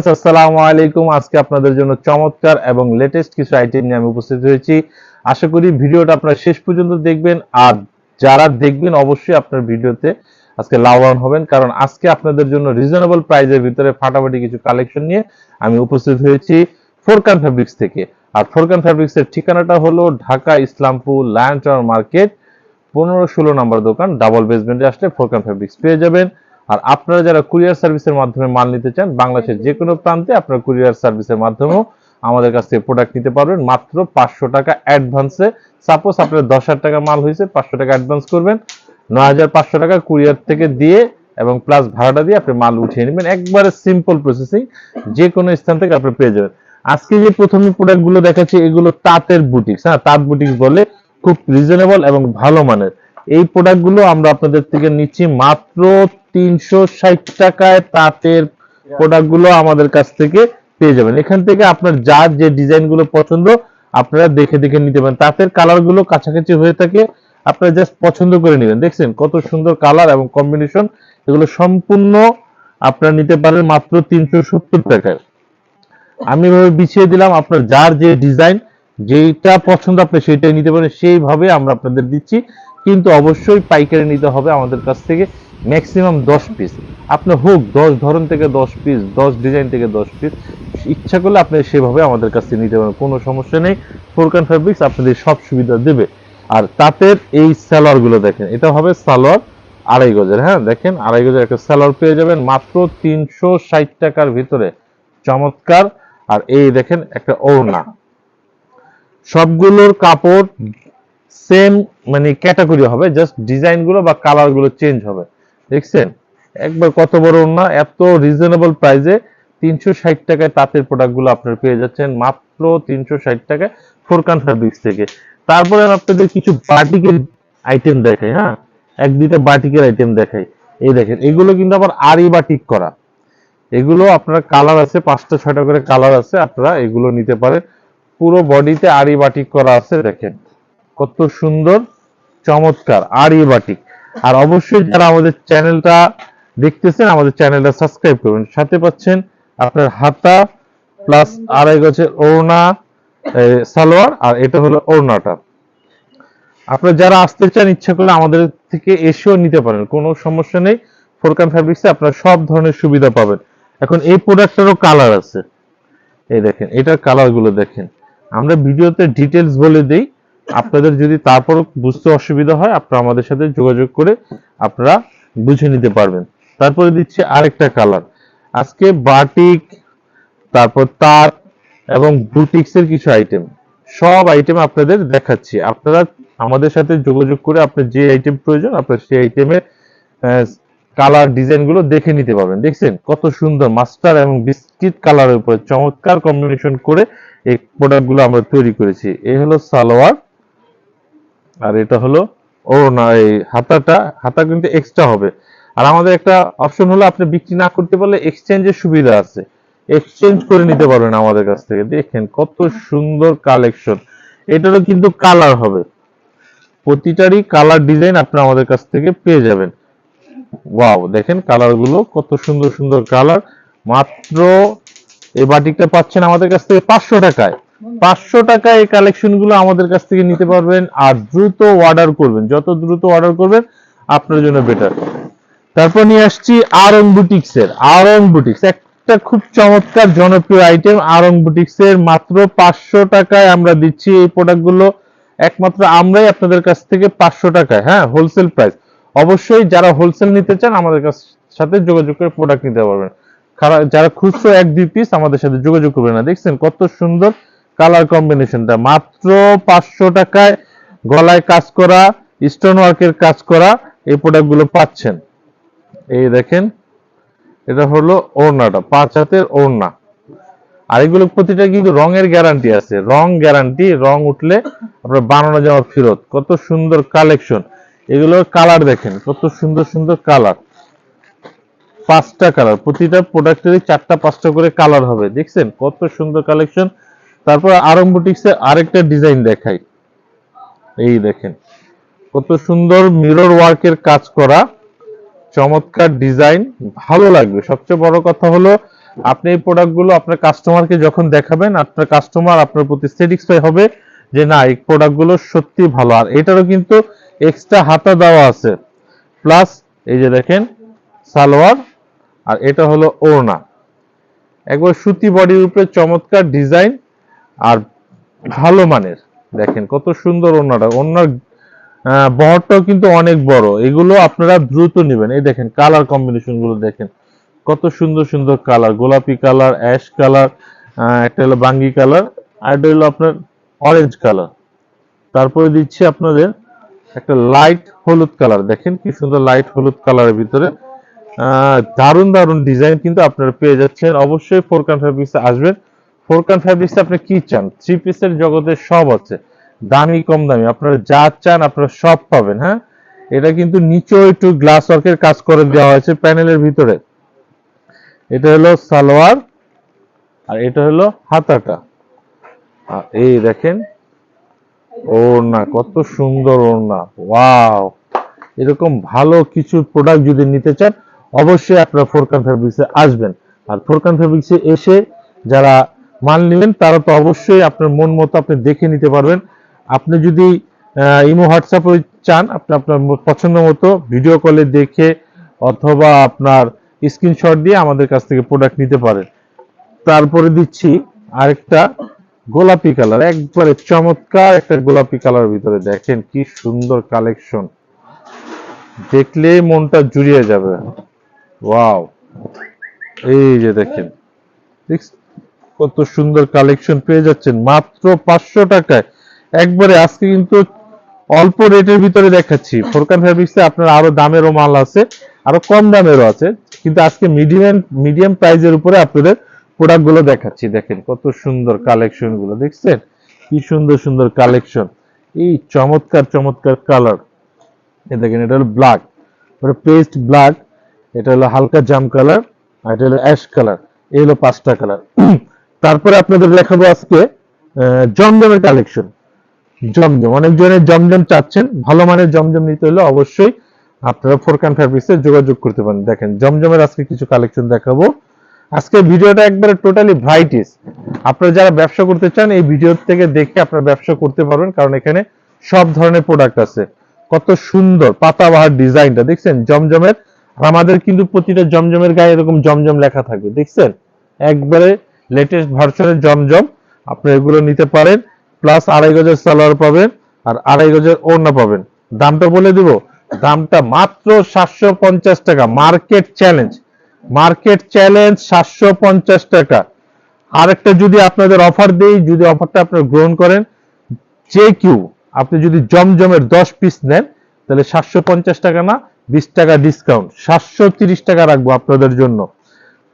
আসসালামু আলাইকুম। আজকে আপনাদের জন্য চমৎকার এবং লেটেস্ট কিছু আইটেম নিয়ে আমি উপস্থিত হয়েছি। আশা করি ভিডিওটা আপনারা শেষ পর্যন্ত দেখবেন। আর যারা দেখবেন, অবশ্যই আপনার ভিডিওতে আজকে লাভবান হবেন। কারণ আজকে আপনাদের জন্য রিজনেবল প্রাইজের ভিতরে ফাটাফাটি কিছু কালেকশন নিয়ে আমি উপস্থিত হয়েছি ফোরকান ফ্যাব্রিক্স থেকে। আর ফোরকান ফ্যাব্রিক্স ঠিকানাটা হলো ঢাকা ইসলামপুর লায়ন মার্কেট পনেরো ষোলো নম্বর দোকান ডাবল বেসমেন্টে আসলে ফোরকান ফ্যাব্রিক্স পেয়ে যাবেন। আর আপনারা যারা কুরিয়ার সার্ভিসের মাধ্যমে মাল নিতে চান বাংলাদেশের যে কোনো প্রান্তে আপনারা কুরিয়ার সার্ভিসের মাধ্যমেও আমাদের কাছ থেকে প্রোডাক্ট নিতে পারবেন। মাত্র পাঁচশো টাকা অ্যাডভান্সে সাপোজ আপনার দশ হাজার টাকা মাল হয়েছে পাঁচশো টাকা অ্যাডভান্স করবেন। নয় হাজার পাঁচশো টাকা কুরিয়ার থেকে দিয়ে এবং প্লাস ভাড়াটা দিয়ে আপনি মাল উঠিয়ে নেবেন। একবারে সিম্পল প্রসেসিং যে কোনো স্থান থেকে আপনি পেয়ে যাবেন। আজকে যে প্রথমে প্রোডাক্টগুলো দেখাচ্ছি এগুলো তাঁতের বুটিক্স হ্যাঁ তাঁত বুটিক্স বলে খুব রিজনেবল এবং ভালো মানের। এই প্রোডাক্টগুলো আমরা আপনাদের থেকে নিচ্ছি মাত্র তিনশো ষাট টাকায় তাঁতের প্রোডাক্টগুলো আমাদের কাছ থেকে পেয়ে যাবেন। এখান থেকে আপনার যার যে ডিজাইনগুলো পছন্দ, আপনারা দেখে দেখে নিতে পারেন। তাঁতের কালারগুলো কাছাকাছি হয়ে থাকে, আপনারা জাস্ট পছন্দ করে নেবেন। দেখছেন কত সুন্দর কালার এবং কম্বিনেশন এগুলো সম্পূর্ণ আপনারা নিতে পারেন মাত্র তিনশো সত্তর টাকায়। আমি এভাবে বিছিয়ে দিলাম, আপনার যার যে ডিজাইন যেটা পছন্দ আপনি সেটাই নিতে পারেন। সেইভাবে আমরা আপনাদের দিচ্ছি, কিন্তু অবশ্যই পাইকারি নিতে হবে আমাদের কাছ থেকে। ম্যাক্সিমাম দশ পিস আপনার হোক দশ ধরন থেকে দশ পিস দশ ডিজাইন থেকে দশ পিস ইচ্ছা করলে আপনি সেভাবে আমাদের কাছে নিতে পারেন, কোনো সমস্যা নেই। ফোরকান ফ্যাব্রিক্স আপনাদের সব সুবিধা দেবে। আর তাঁতের এই সালোয়ারগুলো দেখেন, এটা হবে সালোয়ার আড়াই গজের হ্যাঁ? দেখেন, আড়াই গজের একটা সালোয়ার পেয়ে যাবেন মাত্র তিনশো ষাট টাকার ভিতরে। চমৎকার। আর এই দেখেন একটা ওড়না। সবগুলোর কাপড় সেম মানে ক্যাটাগরি হবে জাস্ট ডিজাইনগুলো বা কালারগুলো চেঞ্জ হবে। দেখছেন? একবার কত বড় ওড়না এত রিজনেবল প্রাইসে তিনশো ষাট টাকায় তাঁতের প্রোডাক্টগুলো আপনারা পেয়ে যাচ্ছেন, মাত্র তিনশো ষাট টাকায় ফোরকান ফ্যাব্রিক্স থেকে। তারপরে আপনাদের কিছু বাটিকের আইটেম দেখাই হ্যাঁ? এক দুইটা বাটিকের আইটেম দেখাই। এই দেখেন, এগুলো কিন্তু আবার আরি বাটিক করা। এগুলো আপনার কালার আছে, পাঁচটা ছয়টা করে কালার আছে, আপনারা এগুলো নিতে পারেন। পুরো বডিতে আরি বাটিক করা আছে, দেখেন। কত সুন্দর, চমৎকার আরি বাটিক আর অবশ্যই যারা আমাদের চ্যানেলটা দেখতেছেন, আমাদের চ্যানেলটা সাবস্ক্রাইব করবেন। সাথে পাচ্ছেন আপনার হাতা প্লাস আড়াই গছের ওড়না সালোয়ার, আর এটা হলো ওড়নাটা। আপনারা যারা আসতে চান, ইচ্ছা করলে আমাদের থেকে এসেও নিতে পারেন, কোনো সমস্যা নেই। ফোরকান ফ্যাব্রিক্সে আপনারা সব ধরনের সুবিধা পাবেন। এখন এই প্রোডাক্টটারও কালার আছে। এই দেখেন, এটার কালারগুলো দেখেন। আমরা ভিডিওতে ডিটেলস বলে দেই। আপনাদের যদি তারপর বুঝতে অসুবিধা হয়, আপনারা আমাদের সাথে যোগাযোগ করে আপনারা বুঝে নিতে পারবেন। তারপরে দিচ্ছি আরেকটা কালার আজকে বাটিক তারপর তার এবং বুটিক্স এর কিছু আইটেম সব আইটেম আপনাদের দেখাচ্ছি। আপনারা আমাদের সাথে যোগাযোগ করে আপনার যে আইটেম প্রয়োজন, আপনার সেই আইটেমের কালার ডিজাইনগুলো দেখে নিতে পারবেন। দেখছেন? কত সুন্দর মাস্টার এবং বিস্কিট কালারের উপরে চমৎকার কম্বিনেশন করে এই প্রোডাক্টগুলো আমরা তৈরি করেছি। এই হলো সালোয়ার। আর এটা হলো ও না, এই হাতাটা, হাতা কিন্তু এক্সট্রা হবে। আর আমাদের একটা অপশন হলো আপনি বিক্রি না করতে পারলে এক্সচেঞ্জের সুবিধা আছে। এক্সচেঞ্জ করে নিতে পারবেন আমাদের কাছ থেকে। দেখেন কত সুন্দর কালেকশন এটারও কিন্তু কালার হবে। প্রতিটারই কালার ডিজাইন আপনি আমাদের কাছ থেকে পেয়ে যাবেন। ওয়াও দেখেন কালারগুলো কত সুন্দর সুন্দর কালার মাত্র এই বাটিকটা পাচ্ছেন আমাদের কাছ থেকে পাঁচশো টাকায়। পাঁচশো টাকায় এই কালেকশনগুলো আমাদের কাছ থেকে নিতে পারবেন আর দ্রুত অর্ডার করবেন। যত দ্রুত অর্ডার করবেন, আপনার জন্য বেটার তারপর নিয়ে আসছি আরং বুটিক্স এর। আরং বুটিক্স একটা খুব চমৎকার জনপ্রিয় আইটেম আরং বুটিক্স এর। মাত্র পাঁচশো টাকায় আমরা দিচ্ছি এই প্রোডাক্টগুলো। একমাত্র আমরাই আপনাদের কাছ থেকে পাঁচশো টাকায় হ্যাঁ হোলসেল প্রাইস অবশ্যই যারা হোলসেল নিতে চান, আমাদের কাছ সাথে যোগাযোগ করে প্রোডাক্ট নিতে পারবেন। যারা খুচরো এক দুই পিস আমাদের সাথে যোগাযোগ করবে না। দেখছেন কত সুন্দর কালার কম্বিনেশনটা। মাত্র পাঁচশো টাকায় গলায় কাজ করা, স্টোন ওয়ার্কের কাজ করা এই প্রোডাক্টগুলো পাচ্ছেন। এই দেখেন, এটা হলো ওড়নাটা, পাঁচ হাতের ওড়না। আর এগুলো প্রতিটা কিন্তু রঙের গ্যারান্টি আছে। রং গ্যারান্টি রং উঠলে আপনার বানানো যাওয়া ফেরত। কত সুন্দর কালেকশন এগুলোর কালার দেখেন, কত সুন্দর সুন্দর কালার পাঁচটা কালার প্রতিটা প্রোডাক্টেরই চারটা, পাঁচটা করে কালার হবে। দেখছেন? কত সুন্দর কালেকশন তারপর আরং বুটিক্সে আরেকটা ডিজাইন দেখাই। এই দেখেন, কত সুন্দর মিরর ওয়ার্কের কাজ করা, চমৎকার ডিজাইন ভালো লাগবে। সবচেয়ে বড় কথা হলো, আপনি এই প্রোডাক্টগুলো আপনার কাস্টমারকে যখন দেখাবেন, আপনার কাস্টমার আপনার প্রতি স্যাটিসফাই হবে যে, না, এই প্রোডাক্টগুলো সত্যি ভালো। আর এটারও কিন্তু এক্সট্রা হাতা দেওয়া আছে। প্লাস এই যে দেখেন, সালোয়ার, আর এটা হলো ওড়না। একবার সুতি বডির উপরে চমৎকার ডিজাইন আর ভালো মানের। দেখেন কত সুন্দর ওড়নাটা। ওড়নার আহ, বহরটাও কিন্তু অনেক বড়। এগুলো আপনারা দ্রুত নেবেন। এই দেখেন কালার কম্বিনেশনগুলো দেখেন। কত সুন্দর সুন্দর কালার। গোলাপি কালার অ্যাশ কালার একটা হলো বাঙ্গি কালার আর একটা হলো আপনার অরেঞ্জ কালার। তারপরে দিচ্ছি আপনাদের একটা লাইট হলুদ কালার। দেখেন কি সুন্দর লাইট হলুদ কালারের ভিতরে। দারুণ দারুণ ডিজাইন কিন্তু আপনারা পেয়ে যাচ্ছেন। অবশ্যই ফোরকান ফ্যাব্রিক্সে আসবেন। ফোরকান ফ্যাব্রিক্সে আপনি কি চান? থ্রি পিসের জগতে সব আছে। দামি, কম দামি। আপনারা যা চান, আপনারা সব পাবেন হ্যাঁ? এটা কিন্তু নিচেও একটু গ্লাস ওয়ার্কের কাজ করে দেওয়া হয়েছে প্যানেলের ভিতরে। এটা হলো সালোয়ার আর এটা হলো হাতাটা। আর এই দেখেন, ওড়না, কত সুন্দর ওড়না। ওয়াও এরকম ভালো কিছু প্রোডাক্ট যদি নিতে চান, অবশ্যই আপনারা ফোরকান ফেব্রিক্সে আসবেন। আর ফোরকান ফেব্রিক্সে এসে যারা মাল নেবেন, তারা তো অবশ্যই আপনার মন মতো আপনি দেখে নিতে পারবেন। আপনি যদি ইমো হোয়াটসঅ্যাপে চান, আপনি আপনার পছন্দ মতো ভিডিও কলে দেখে অথবা আপনার স্ক্রিনশট দিয়ে আমাদের কাছ থেকে প্রোডাক্ট নিতে পারেন। তারপরে দিচ্ছি আরেকটা গোলাপি কালার। একবারে চমৎকার একটা গোলাপি কালার ভিতরে। দেখেন কি সুন্দর কালেকশন। দেখলে মনটা জুড়িয়ে যাবে। ওয়াও। এই যে দেখেন। কত সুন্দর কালেকশন পেয়ে যাচ্ছেন। মাত্র পাঁচশো টাকায়। একবারে আজকে কিন্তু অল্প রেটের ভিতরে দেখাচ্ছি। ফোরকান ফ্যাব্রিক্সে আপনার আরও দামেরও মাল আছে, আরও কম দামেরও আছে। কিন্তু আজকে মিডিয়াম মিডিয়াম প্রাইজের উপরে আপনাদের প্রোডাক্টগুলো দেখাচ্ছি। দেখেন কত সুন্দর কালেকশনগুলো, দেখছেন? কি সুন্দর সুন্দর কালেকশন এই চমৎকার চমৎকার কালার দেখেন, এটা হলো ব্ল্যাক পেস্ট ব্ল্যাক এটা হলো হালকা জাম কালার আর এটা হলো অ্যাশ কালার এই হলো পাঁচটা কালার তারপরে আপনাদের দেখাবো আজকে জমজমের কালেকশন জমজম অনেকজনের জমজম চাচ্ছেন, ভালো মানের জমজম নিতে হলে অবশ্যই আপনারা ফোরকান ফ্যাব্রিক্সে যোগাযোগ করতে পারেন। দেখেন, জমজমের আজকে কিছু কালেকশন দেখাবো। আজকে ভিডিওটা একবারে টোটালি ব্রাইটিস আপনারা যারা ব্যবসা করতে চান, এই ভিডিও থেকে দেখে আপনারা ব্যবসা করতে পারবেন, কারণ এখানে সব ধরনের প্রোডাক্ট আছে। কত সুন্দর পাতাবাহার ডিজাইনটা, দেখছেন? জমজমের, আর আমাদের কিন্তু প্রতিটা জমজমের গায়ে এরকম জমজম লেখা থাকবে দেখছেন? একবারে লেটেস্ট ভার্সনের জমজম, আপনি এগুলো নিতে পারেন প্লাস আড়াই গজের সালোয়ার পাবেন আর আড়াই গজের ওড়না পাবেন। দামটা বলে দিব, দামটা মাত্র সাতশো পঞ্চাশ টাকা মার্কেট চ্যালেঞ্জ মার্কেট চ্যালেঞ্জ সাতশো পঞ্চাশ টাকা। আরেকটা যদি আপনাদের অফার দেই, যদি অফারটা আপনারা গ্রহণ করেন, যে কেউ আপনি যদি জমজমের দশ পিস নেন, তাহলে সাতশো পঞ্চাশ টাকা না, বিশ টাকা ডিসকাউন্ট সাতশো তিরিশ টাকা রাখব আপনাদের জন্য।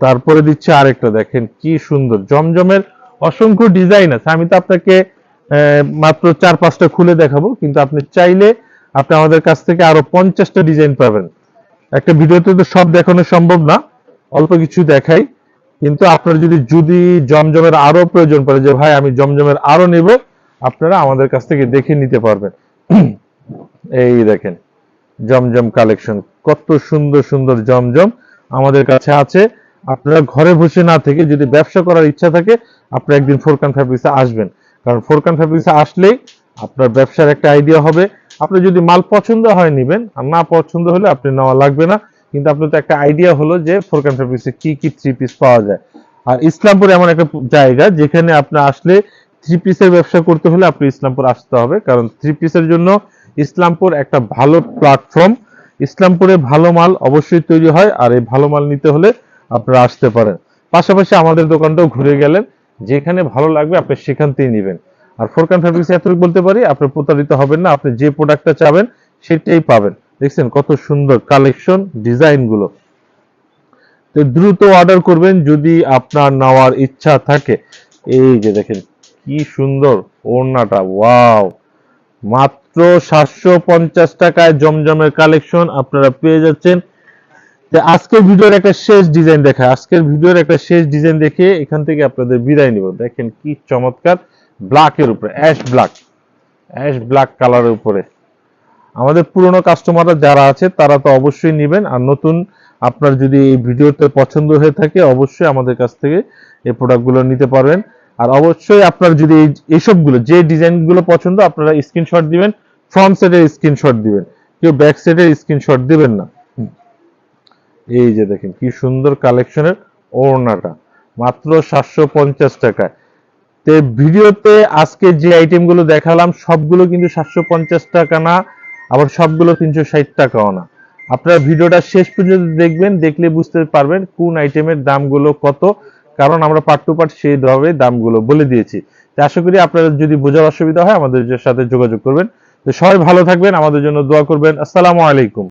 তারপরে দিচ্ছে আরেকটা, দেখেন কি সুন্দর। জমজমের অসংখ্য ডিজাইন আছে। আমি তো আপনাকে মাত্র চার পাঁচটা খুলে দেখাবো, কিন্তু আপনি চাইলে আপনি আমাদের কাছ থেকে আরও পঞ্চাশটা ডিজাইন পাবেন। একটা ভিডিওতে তো সব দেখানো সম্ভব না, অল্প কিছু দেখাই। কিন্তু আপনার যদি যদি জমজমের আরও প্রয়োজন পড়ে, যে ভাই আমি জমজমের আরও নেব, আপনারা আমাদের কাছ থেকে দেখে নিতে পারবেন। এই দেখেন, জমজম কালেকশন কত সুন্দর সুন্দর জমজম আমাদের কাছে আছে। আপনারা ঘরে বসে না থেকে যদি ব্যবসা করার ইচ্ছা থাকে আপনি একদিন ফোরকান ফ্যাব্রিক্সে আসবেন। কারণ ফোরকান ফ্যাব্রিক্সে আসলেই আপনার ব্যবসার একটা আইডিয়া হবে। আপনি যদি মাল পছন্দ হয় নিবেন, আর না পছন্দ হলে আপনি নেওয়া লাগবে না। কিন্তু আপনার তো একটা আইডিয়া হলো যে ফোরকান ফ্যাব্রিক্সে কি কি থ্রি পিস পাওয়া যায়। আর ইসলামপুর এমন একটা জায়গা যেখানে আপনি আসলে থ্রি পিসের ব্যবসা করতে হলে আপনি ইসলামপুর আসতে হবে। কারণ থ্রি পিসের জন্য ইসলামপুর একটা ভালো প্ল্যাটফর্ম ইসলামপুরে ভালো মাল অবশ্যই তৈরি হয়, আর এই ভালো মাল নিতে হলে আপনারা আসতে পারেন। পাশাপাশি আমাদের দোকানটাও ঘুরে গেলেন, যেখানে ভালো লাগবে আপনি সেখান থেকেই নেবেন। আর ফোরকান ফ্যাব্রিক্স এতটুকু বলতে পারি, আপনি প্রতারিত হবেন না, আপনি যে প্রোডাক্টটা চাবেন, সেটাই পাবেন। দেখছেন কত সুন্দর কালেকশন ডিজাইনগুলো তো দ্রুত অর্ডার করবেন যদি আপনার নেওয়ার ইচ্ছা থাকে। এই যে দেখেন, কি সুন্দর ওড়নাটা, ওয়াও! মাত্র সাতশো পঞ্চাশ টাকায় জমজমের কালেকশন আপনারা পেয়ে যাচ্ছেন। আজকের ভিডিওর একটা শেষ ডিজাইন দেখা আজকের ভিডিওর একটা শেষ ডিজাইন দেখে এখান থেকে আপনাদের বিদায় নিব। দেখেন কি চমৎকার। ব্ল্যাকের উপরে অ্যাশ ব্ল্যাক অ্যাশ ব্ল্যাক কালারের উপরে। আমাদের পুরনো কাস্টমাররা যারা আছে, তারা তো অবশ্যই নেবেন। আর নতুন আপনার যদি এই ভিডিওতে পছন্দ হয়ে থাকে, অবশ্যই আমাদের কাছ থেকে এই প্রোডাক্টগুলো নিতে পারবেন। আর অবশ্যই আপনার যদি এই এইসবগুলো যে ডিজাইনগুলো পছন্দ, আপনারা স্ক্রিনশট দিবেন। ফ্রন্ট সাইডের স্ক্রিনশট দিবেন। কেউ ব্যাক সাইডের স্ক্রিনশট দিবেন না। এই যে দেখেন, কি সুন্দর কালেকশনের ওড়নাটা। মাত্র সাতশো পঞ্চাশ টাকায়। তো ভিডিওতে আজকে যে আইটেমগুলো দেখালাম, সবগুলো কিন্তু সাতশো পঞ্চাশ টাকা না, আবার সবগুলো তিনশো ষাট টাকাও না। আপনারা ভিডিওটা শেষ পর্যন্ত দেখবেন, দেখলে বুঝতে পারবেন কোন আইটেমের দামগুলো কত, কারণ আমরা পার্ট টু পার্ট সেইভাবে দামগুলো বলে দিয়েছি। তো আশা করি আপনাদের যদি বোঝার অসুবিধা হয়, আমাদের সাথে যোগাযোগ করবেন। তো সবাই ভালো থাকবেন, আমাদের জন্য দোয়া করবেন। আসসালামু আলাইকুম।